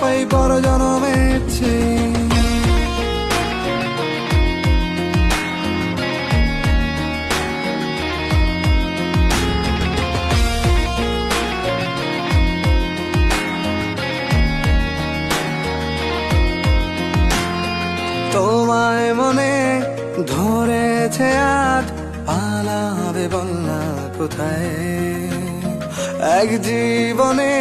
পাই বা না পাই পর জনমে তোমায় মনে ধরেছে আজ পালাবে বলনা কোথায়? এক জীবনে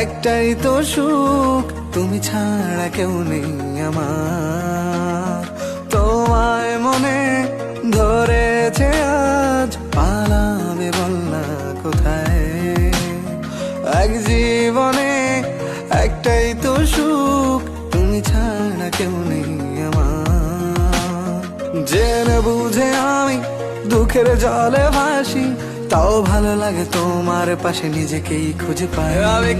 একটাই তো সুখ, তুমি ছাড়া কেউ নেই আমার। তোমায় মনে ধরেছে আজ, পালাবে বলনা কোথায়। এক জীবনে একটাই তো সুখ, তুমি ছাড়া কেউ নেই আমার। জেনে বুঝে আমি দুঃখের জলে ভাসি, তাও ভালো লাগে তোমার পাশে নিজেকেই খুঁজে পাই। আমি